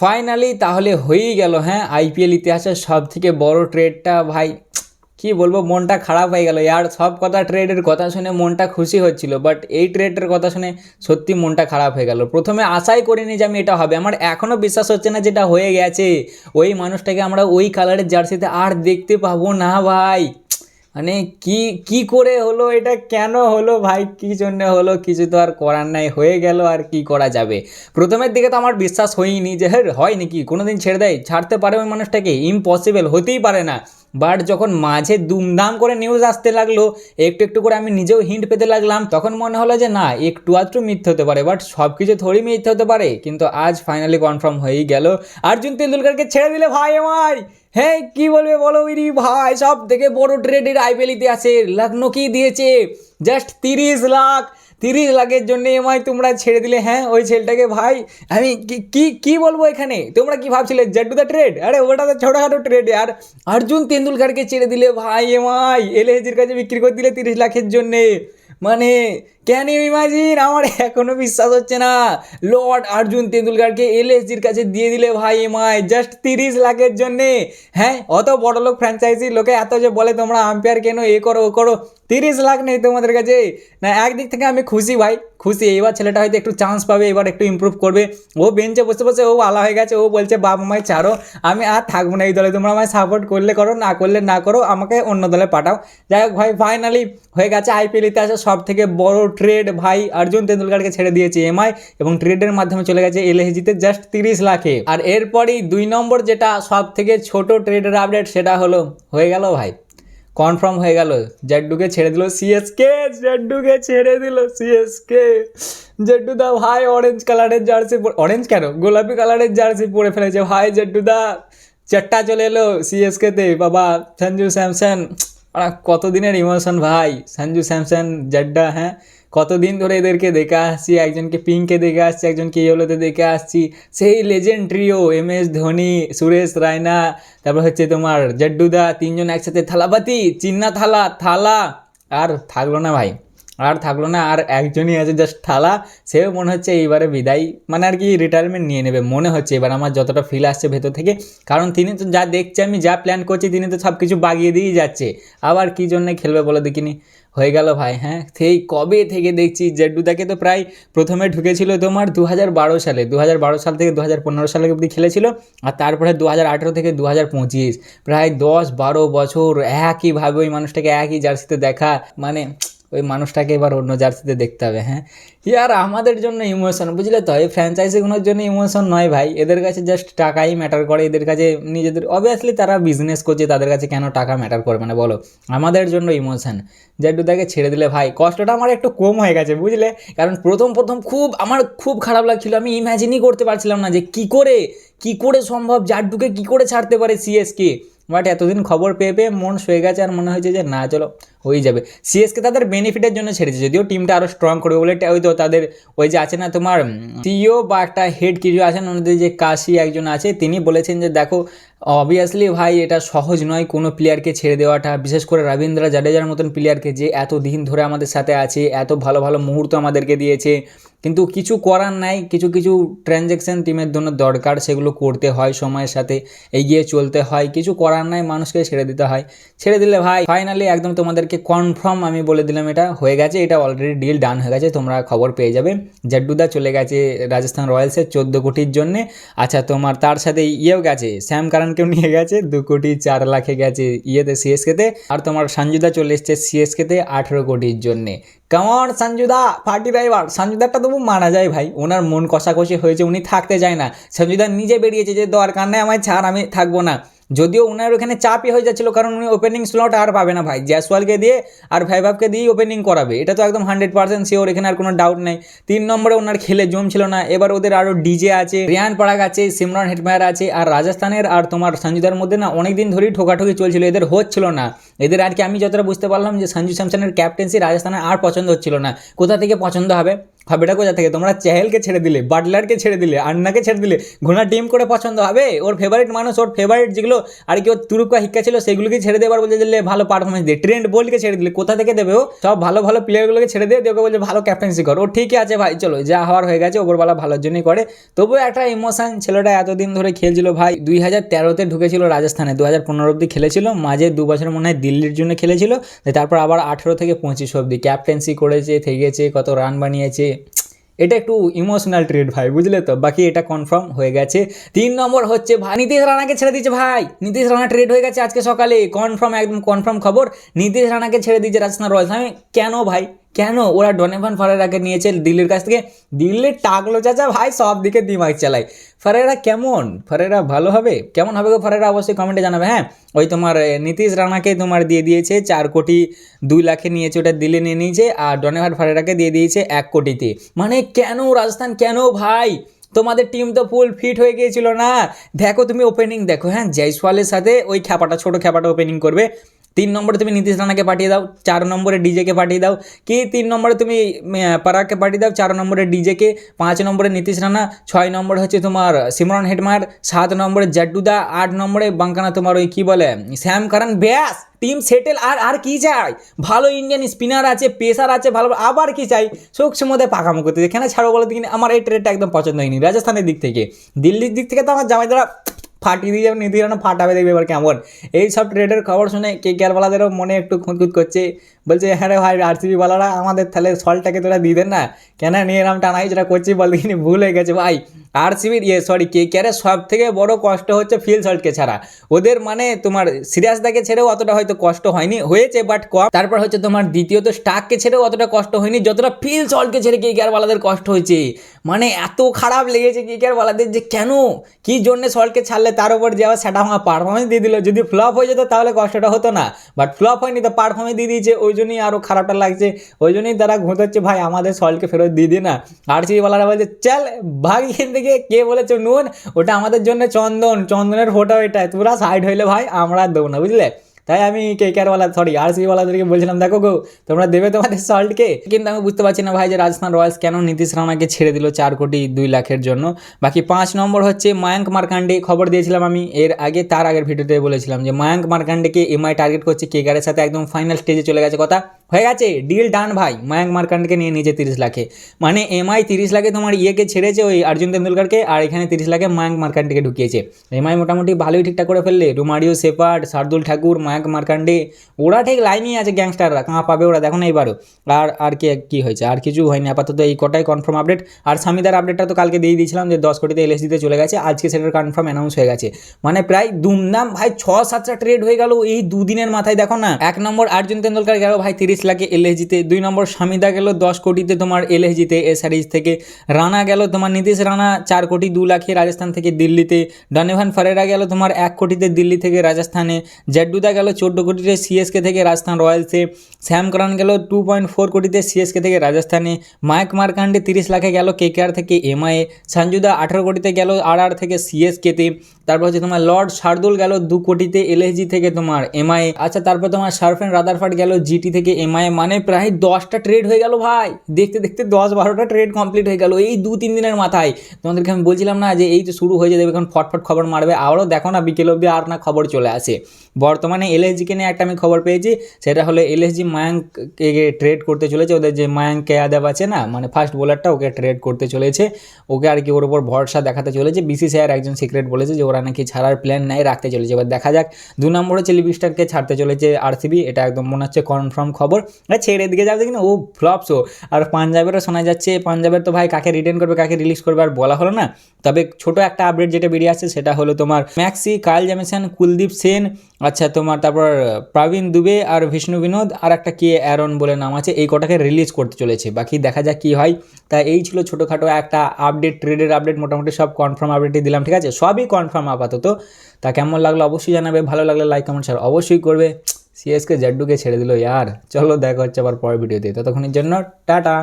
Finally তাহলে হয়েই গেল হ্যাঁ? আইপিএল ইতিহাসের সব থেকে বড় ট্রেডটা ভাই, কি বলব, মনটা খারাপ হয়ে গেল। ইয়ার সব কথা ট্রেডের কথা শুনে মনটা খুশি হচ্ছিল বাট এই ট্রেডের কথা শুনে সত্যি মনটা খারাপ হয়ে গেল। প্রথমে আশাই করিনি যে আমি এটা হবে। আমার এখনও বিশ্বাস হচ্ছে না যেটা হয়ে গেছে। ওই মানুষটাকে আমরা ওই কালারের জার্সিতে আর দেখতে পাবো না, ভাই। মানে কি কি করে হলো, এটা কেন হলো ভাই? কী জন্য হলো? কিছু তো আর করার নাই। হয়ে গেল আর কি করা যাবে? প্রথমের দিকে তো আমার বিশ্বাস হয়নি যে হ্যাঁ হয় নাকি? কোনো দিন ছেড়ে দেয়। ছাড়তে পারে ওই মানুষটাকে? ইম্পসিবল হতেই পারে না। বাট যখন মাঝে দুমদাম করে নিউজ আসতে লাগল, একটু একটু করে আমি নিজেও হিন্ট পেতে লাগলাম, তখন মনে হলো যে, না, একটু আধটু মিথ্যে হতে পারে। বাট সব কিছু থোড়ি মিথ্যে হতে পারে। কিন্তু আজ ফাইনালি কনফার্ম হয়েই গেল। অর্জুন তেন্ডুলকারকে ছেড়ে দিলে ভাই আমায়! হ্যাঁ কি বলবে বলো ইরি ভাই, সব থেকে বড় ট্রেডের আইপিএল ইতিহাসে লগ্ন কি দিয়েছে? জাস্ট তিরিশ লাখ। তিরিশ লাখের জন্য এমআই তোমরা ছেড়ে দিলে। হ্যাঁ ওই ছেলেটাকে ভাই, আমি কি- কি বলব এখানে? তোমরা কি ভাবছিলে জেড দ্য ট্রেড আরে, ওটা তো ছোটোখাটো ট্রেড আর অর্জুন তেন্ডুলকারকে ছেড়ে দিলে। ভাই, এমআই এলএজির কাছে বিক্রি করে দিলে তিরিশ লাখের জন্যে। মানে ক্যান ইউ ইমাজিন আমার এখনও বিশ্বাস হচ্ছে না। লর্ড অর্জুন তেন্ডুলকারকে এলএসজির কাছে দিয়ে দিলে ভাই এমআই জাস্ট তিরিশ লাখের জন্যে। হ্যাঁ অত বড় লোক ফ্র্যাঞ্চাইজি লোকে এত যে বলে তোমরা আম্পায়ার কেন, এ করো, ও করো। তিরিশ লাখ নেই তোমাদের কাছে। না, একদিক থেকে আমি খুশি ভাই। খুশি এবার ছেলেটা হয়তো একটু চান্স পাবে এবার একটু ইমপ্রুভ করবে। ও বেঞ্চে বসে বসে ও আলা হয়ে গেছে, ও বলছে বাবা মাই ছাড়ো, আমি আর থাকব না এই দলে, তোমরা আমায় সাপোর্ট করলে করো, না করলে না করো, আমাকে অন্য দলে পাঠাও। যাই হোক ভাই ফাইনালি হয়ে গেছে আইপিএল ইতিহাসে সব থেকে বড় ট্রেড ভাই অর্জুন তেন্ডুলকারকে ছেড়ে দিয়েছে এমআই এবং ট্রেডের মাধ্যমে চলে গেছে এলএসজিতে জাস্ট তিরিশ লাখে। আর এরপরই দুই নম্বর যেটা সব থেকে ছোট ট্রেডের আপডেট সেটা হলো, হয়ে গেল ভাই। কনফার্ম হয়ে গেল, জেড্ডুকে ছেড়ে দিল সিএসকে জাড্ডুকে ছেড়ে দিল সিএসকে জেড্ডু দা ভাই অরেঞ্জ কালারের জার্সি অরেঞ্জ কেন? গোলাপি কালারের জার্সি পরে ফেলেছে। ভাই জেড্ডু দা চারটা চলে এলো সিএসকেতে বাবা সঞ্জু স্যামসন। ওরা কতদিনের ইমোশন ভাই? সঞ্জু, স্যামসন, জাড্ডা হ্যাঁ? কতদিন ধরে এদেরকে দেখে আসছি, একজনকে পিঙ্কে দেখে আসছি, একজনকে ইয়েলোতে দেখে আসছি। সেই legend trio M S Dhoni, Suresh, Raina, তারপর হচ্ছে তোমার জাড্ডুদা, তিনজন একসাথে থালাপাতি চিন্না থালা থালা। আর থাকল না ভাই। আর থাকল না, আর একজনই আছে জাস্ট থালা, সেও মনে হচ্ছে এইবারে বিদায় মানে আর কি রিটায়ারমেন্ট নিয়ে নেবে, মনে হচ্ছে এবার আমার যতটা ফিল আসছে ভেতর থেকে। কারণ তিনি তো যা দেখছে আমি, যা প্ল্যান করছি, তিনি তো সব কিছু বাগিয়ে দিয়েই যাচ্ছে। আবার কী জন্যে খেলবে বলো দেখিনি? হয়ে গেল ভাই হ্যাঁ? সেই কবে থেকে দেখছি জেড্ডুদাকে তো প্রায় প্রথমে ঢুকেছিল তোমার দু হাজার বারো সালে দু হাজার বারো সাল থেকে দু হাজার পনেরো সালে অবধি খেলেছিল, আর তারপরে দু হাজার আঠেরো থেকে দু হাজার পঁচিশ। প্রায় দশ বারো বছর একইভাবে ওই মানুষটাকে একই জার্সিতে দেখা মানে ওই মানুষটাকে এবার অন্য জার্সিতে দেখতে হবে হ্যাঁ। ইয়ার আমাদের জন্য ইমোশন বুঝলে তো? এই ফ্র্যাঞ্চাইজিগুলোর জন্য ইমোশন নয় ভাই। এদের কাছে জাস্ট টাকাই ম্যাটার করে। এদের কাছে নিজেদের অবভিয়াসলি তারা বিজনেস করছে, তাদের কাছে কেন টাকা ম্যাটার করবে না, বলো? আমাদের জন্য ইমোশন জেড্ডুদাকে ছেড়ে দিলে ভাই, কষ্টটা আমার একটু কম হয়ে গেছে, বুঝলে? কারণ প্রথম প্রথম খুব, আমার খুব খারাপ লাগছিল। আমি ইম্যাজিনই করতে পারছিলাম না যে কি করে কি করে সম্ভব জাড্ডুকে কি করে ছাড়তে পারে সিএসকে বাট এতদিন খবর পেয়ে পেয়ে মন শুয়ে গেছে আর মনে হয়েছে যে না, চলো হয়ে যাবে। সিএসকে তাদের বেনিফিটের জন্য ছেড়েছে, যদিও টিমটা আরও স্ট্রং করবে বলে ওই তো তাদের ওই যে আছে না তোমার সিও বা একটা হেড কিছু আছেন, ওনাদের যে কাশি একজন আছে, তিনি বলেছেন যে দেখো অবভিয়াসলি ভাই এটা সহজ নয় কোনো প্লেয়ারকে ছেড়ে দেওয়াটা, বিশেষ করে রবীন্দ্র জাডেজার মতন প্লেয়ারকে যে এত দিন ধরে আমাদের সাথে আছে, এত ভালো ভালো মুহূর্ত আমাদেরকে দিয়েছে কিন্তু কিছু করার নাই, কিছু কিছু ট্রানজ্যাকশন টিমের জন্য দরকার, সেগুলো করতে হয় সময়ের সাথে, এগিয়ে চলতে হয়। কিছু করার নাই, মানুষকে ছেড়ে দিতে হয়। ছেড়ে দিলে ভাই ফাইনালি একদম তোমাদেরকে কনফার্ম আমি বলে দিলাম এটা হয়ে গেছে, এটা অলরেডি ডিল ডান হয়ে গেছে, তোমরা খবর পেয়ে যাবে। জাড্ডুদা চলে গেছে রাজস্থান রয়্যালসের চোদ্দ কোটির জন্যে। আচ্ছা তোমার তার সাথে ইয়েও গেছে শ্যাম কারণকেও নিয়ে গেছে, দু কোটি চার লাখে গেছে ইয়েতে সিএসকেতে আর তোমার সঞ্জুদা চলে এসছে সিএসকেতে আঠেরো কোটির জন্যে। কেমন সঞ্জুদা ফার্টি ড্রাইভার সঞ্জুদারটা তবু মানা যায় ভাই। ওনার মন কষাকষি হয়েছে, উনি থাকতে চায় না। সঞ্জুদা নিজে বেরিয়েছে যে দরকার নেই আমায় ছাড়, আমি থাকব না। যদিও ওনার ওখানে চাপই হয়ে যাচ্ছিল, কারণ উনি ওপেনিং স্লট আর পাবে না ভাই। জয়সওয়ালকে দিয়ে আর ভাইভাবকে দিয়েই ওপেনিং করাবে। এটা তো একদম হান্ড্রেড পার্সেন্ট শিওর এখানে আর কোনো ডাউট নেই। তিন নম্বরে ওনার খেলে জমছিল না। এবার ওদের আরও ডিজে আছে রিয়ান পাড়াগ আছে সিমরান হেটমায়ার আছে, আর রাজস্থানের আর তোমার সঞ্জুদার মধ্যে না অনেক দিন ধরেই ঠোকাঠুকি চলছিল, এদের হচ্ছিল না। এদের আর কি আমি যতটা বুঝতে পারলাম যে সঞ্জু স্যামসনের ক্যাপ্টেন্সি রাজস্থানের আর পছন্দ হচ্ছিল না। কোথা থেকে পছন্দ হবে? হবেটা কোথা থেকে? তোমরা চেহেলকে ছেড়ে দিলে, বাটলারকে ছেড়ে দিলে, আন্নাকে ছেড়ে দিলে ঘোড়া টিম করে পছন্দ হবে? ওর ফেভারিট মানুষ, ওর ফেভারিট যেগুলো, আর কি ওর তুরুকা হিক্কা ছিল, সেগুলোকে ছেড়ে দেবার বলছে দিলে ভালো পারফরমেন্স দিয়ে ট্রেন্ড বোল্টকে ছেড়ে দিলে, কোথা থেকে দেবে ও? সব ভালো ভালো প্লেয়ারগুলোকে ছেড়ে দিয়ে দেবে বলছে, ভালো ক্যাপ্টেন্সি কর। ও ঠিকই আছে ভাই, চলো, যা হওয়ার হয়ে গেছে ওপরবেলা ভালোর জন্যই করে। তবুও একটা ইমোশন ছেলেটা এতদিন ধরে খেলছিল ভাই, দুই হাজার তেরোতে ঢুকেছিল রাজস্থানে দু হাজার পনেরো অব্দি খেলেছিল, মাঝে দু বছর মনে হয় দিল্লির জন্য খেলেছিল তারপর আবার আঠেরো থেকে পঁচিশ অব্দি ক্যাপ্টেন্সি করেছে, থেকেছে, কত রান বানিয়েছে। এটা একটু ইমোশনাল ট্রেড ভাই, বুঝলে তো? বাকি এটা কনফার্ম হয়ে গেছে। তিন নম্বর হচ্ছে ভাই নীতিশ রানাকে ছেড়ে দিয়েছে ভাই। নীতিশ রানা ট্রেড হয়ে গেছে আজকে সকালে। কনফার্ম একদম কনফার্ম খবর। নীতিশ রানাকে ছেড়ে দিয়েছে রাজস্থান রয়্যালস। আমি কেন ভাই? কেন? ওরা ডনেভান ফারেরাকে নিয়েছে দিল্লির কাছ থেকে। দিল্লির টাকলো চাচা ভাই সব দিকে দিমাগ চালায়। ফারেরা কেমন? ফারেরা ভালো হবে? কেমন হবে গো ফারেরা? অবশ্যই কমেন্টে জানাবে হ্যাঁ? ওই তোমার নীতিশ রানাকে তোমার দিয়ে দিয়েছে চার কোটি দুই লাখে নিয়েছে, ওটা দিলে নিয়ে নিয়েছে, আর ডনেভার ফারেরাকে দিয়ে দিয়েছে এক কোটিতে। মানে কেন রাজস্থান? কেন ভাই? তোমাদের টিম তো ফুল ফিট হয়ে গিয়েছিল না? দেখো তুমি ওপেনিং দেখো হ্যাঁ? জয়সওয়ালের সাথে ওই খ্যাপাটা, ছোটো খ্যাপাটা ওপেনিং করবে। তিন নম্বরে তুমি নীতিশ রানাকে পাঠিয়ে দাও চার নম্বরে ডিজেকে পাঠিয়ে দাও কি তিন নম্বরে তুমি উম, পারাগকে পাঠিয়ে দাও চার নম্বরে ডিজেকে পাঁচ নম্বরে নীতিশ রানা ছয় নম্বরে হচ্ছে তোমার সিমরন হেডমার সাত নম্বরে জাড্ডুদা আট নম্বরে বাঙ্কানা তোমার ওই কী বলে শ্যাম কারণ ব্যাস টিম সেটেল আর আর কি চাই? ভালো ইন্ডিয়ান স্পিনার আছে পেসার আছে ভালো আবার কি চাই? সূক্ষ্মতে পাকামো করতে এখানে ছাড়ো বলে দিকে আমার এই ট্রেডটা একদম পছন্দ হয়নি রাজস্থানের দিক থেকে। দিল্লির দিক থেকে তো আমার জামাই দ্বারা ফাটিয়ে দিয়ে যাবে নীতি রানা ফাটাবে দেখবে এবার কেমন। এই সব ট্রেডের খবর শুনে কে কেয়ারওয়ালাদেরও মনে একটু খুঁতখুত করছে। বলছে হ্যাঁ রে ভাই আরসিবি ওয়ালারা আমাদের তাহলে সলটাকে তোরা দিয়ে দেন না? কেন নিয়ে এরম টানাই যেটা করছি বল দেখিনি ভুল হয়ে গেছে ভাই। আরসিবির ইয়ে সরি কে কেয়ারের সব থেকে বড় কষ্ট হচ্ছে ফিল সল্টকে ছাড়া। ওদের মানে তোমার সিরিয়াসদাকে ছেড়েও অতটা হয়তো কষ্ট হয়নি, হয়েছে বাট কম। তারপর হচ্ছে তোমার দ্বিতীয়ত স্টাককে ছেড়েও অতটা কষ্ট হয়নি, যতটা ফিল সল্টকে ছেড়ে কে কেয়ারওয়ালাদের কষ্ট হয়েছে। মানে এত খারাপ লেগেছে কে কেয়ারওয়ালাদের যে কেন? কি জন্য সল্টকে ছাড়লে তার উপর যে আবার সেটা আমার পারফরমেন্স দিয়ে দিল? যদি ফ্লপ হয়ে যেত তাহলে কষ্টটা হতো না। বাট ফ্লপ হয়নি তো পারফরমেন্স দিয়ে দিয়েছে, ওই জন্যই আরও খারাপটা লাগছে। ওই জন্যই তারা ঘুঁতোচ্ছে ভাই, আমাদের সল্টকে ফেরত দিয়ে দিয়ে না। আর সিওয়ালারা বলছে, চল ভাগ এখান থেকে কে বলেছে নুন? ওটা আমাদের জন্য চন্দন। চন্দনের ফোটো এটা তোরা সাইড হইলে ভাই, আমরা দেবো না, বুঝলে? তাই আমি কে কেয়ারওয়ালা সরি আর সি ওয়ালাদেরকে বলছিলাম, দেখো গো, তোমরা দেবে তোমাদের সল্টকে কিন্তু আমি বুঝতে পারছি না ভাই যে রাজস্থান রয়্যালস কেন নীতিশ রানাকে ছেড়ে দিল চার কোটি দুই লাখের জন্য। বাকি পাঁচ নম্বর হচ্ছে মায়াঙ্ক মার্কান্ডে, খবর দিয়েছিলাম আমি এর আগে, তার আগের ভিডিওতে বলেছিলাম যে মায়াঙ্ক মার্কান্ডেকে এমআই টার্গেট করছে কেকারের সাথে একদম ফাইনাল স্টেজে চলে গেছে, কথা। হয়ে গেছে? ডিল ডান ভাই। মায়াঙ্ক মার্কান্ডকে নিয়ে নিয়েছে তিরিশ লাখে। মানে এমআই তিরিশ লাখে তোমার ইয়েকে ছেড়েছে ওই অর্জুন তেন্ডুলকারকে, আর এখানে তিরিশ লাখে মায়াঙ্ক মার্কান্ডেকে ঢুকিয়েছে। এমআই মোটামুটি ভালোই ঠিকঠাক করে ফেললে। রুমারিও সেপার্ড শার্দুল ঠাকুর মায়াঙ্ক মার্কান্ডে, ওরা ঠিক লাইনেই আছে গ্যাংস্টাররা। কাঁ পাবে ওরা, দেখো না এবারও। আর আর কি কি হয়েছে? আর কিছু হয়নি। আপাতত এই কটাই কনফার্ম আপডেট আর স্বামীদার আপডেটটা তো কালকে দিয়ে দিয়েছিলাম যে দশ কোটিতে এলএস দিতে চলে গেছে। আজকে সেটার কনফার্ম অ্যানাউন্স হয়ে গেছে। মানে প্রায় দুমদাম, ভাই ছ সাতটা ট্রেড হয়ে গেল এই দুদিনের মাথায়, দেখো না। এক নম্বর অর্জুন তেন্ডুলকার গেল, ভাই, তিরিশ লাখে এলএসজিতে দুই নম্বর স্বামীদা গেল দশ কোটিতে তোমার এলএসজিতে এসআরিজ থেকে রানা গেল তোমার নীতিশ রানা চার কোটি দু লাখে রাজস্থান থেকে দিল্লিতে। ডনেভান ফারেরা গেল তোমার এক কোটিতে দিল্লি থেকে রাজস্থানে। জেড্ডুদা গেল চোদ্দ কোটিতে সিএসকে থেকে রাজস্থান রয়্যালসে। শ্যাম করান গেল টু পয়েন্ট ফোর কোটিতে সিএসকে থেকে রাজস্থানে। মায়ক মার্কান্ডে তিরিশ লাখে গেল কেকেআর থেকে এমআইএ সঞ্জুদা আঠারো কোটিতে গেল আর আর থেকে সিএসকেতে। তারপর হচ্ছে তোমার লর্ড শার্দুল গেল দু কোটিতে এলএসজি থেকে তোমার এমআইএ আচ্ছা তারপর তোমার সার্ফেন রাদারফার্ড গেল জিটি থেকে এমআইএ মানে প্রায় দশটা ট্রেড হয়ে গেল ভাই। দেখতে দেখতে দশ বারোটা ট্রেড কমপ্লিট হয়ে গেল। এই দু, তিন দিনের মাথায়। তোমাদেরকে আমি বলছিলাম না যে এই তো শুরু হয়ে যাবে, এখন ফটফট খবর মারবে। আবারও দেখো না, বিকেল অবধি আর না খবর চলে আসে। বর্তমানে এলএসজিকে নিয়ে একটা আমি খবর পেয়েছি, সেটা হলো এলএসজি মায়াঙ্ককে ট্রেড করতে চলেছে। ওদের যে মায়াঙ্ক কেয়াদেব আছে না মানে ফার্স্ট বোলারটা ওকে ট্রেড করতে চলেছে। ওকে আর কি ওর উপর ভরসা দেখাতে চলেছে। বিসিসিআইয়ের একজন সিক্রেট বলেছে যে, ওরা নাকি ছাড়ার প্ল্যান নাই রাখতে চলেছে। এবার দেখা যাক। দু নম্বর হচ্ছে লিভিস্টারকে ছাড়তে চলেছে আরসিবি এটা একদম মনে হচ্ছে কনফার্ম খবর। ছেড়ে দিকে যাবে কিনা ও ফ্লপ শো আর পাঞ্জাবেরও শোনা যাচ্ছে, পাঞ্জাবের তো ভাই কাকে রিটার্ন করবে, কাকে রিলিজ করবে আর বলা হলো না। তবে ছোট একটা আপডেট যেটা বেরিয়ে আসছে, সেটা হলো তোমার ম্যাক্সি কাল জ্যামিসন কুলদীপ সেন আচ্ছা তোমার তারপর প্রবীণ দুবে আর বিষ্ণু বিনোদ আর একটা কে অ্যারন বলে নাম আছে, এই কটাকে রিলিজ করতে চলেছে। বাকি দেখা যাক কী হয়। তা এই ছিল ছোটোখাটো একটা আপডেট ট্রেডের আপডেট মোটামুটি সব কনফার্ম আপডেটই দিলাম, ঠিক আছে? সবই কনফার্ম আপাতত। তা কেমন লাগল অবশ্যই জানাবে, ভালো লাগলে লাইক কমেন্ট শেয়ার অবশ্যই করবে। সিএসকে জাড্ডুকে ছেড়ে দিল ইয়ার চলো দেখা হচ্ছে আবার পরের ভিডিওতে ততক্ষণের জন্য টাটা।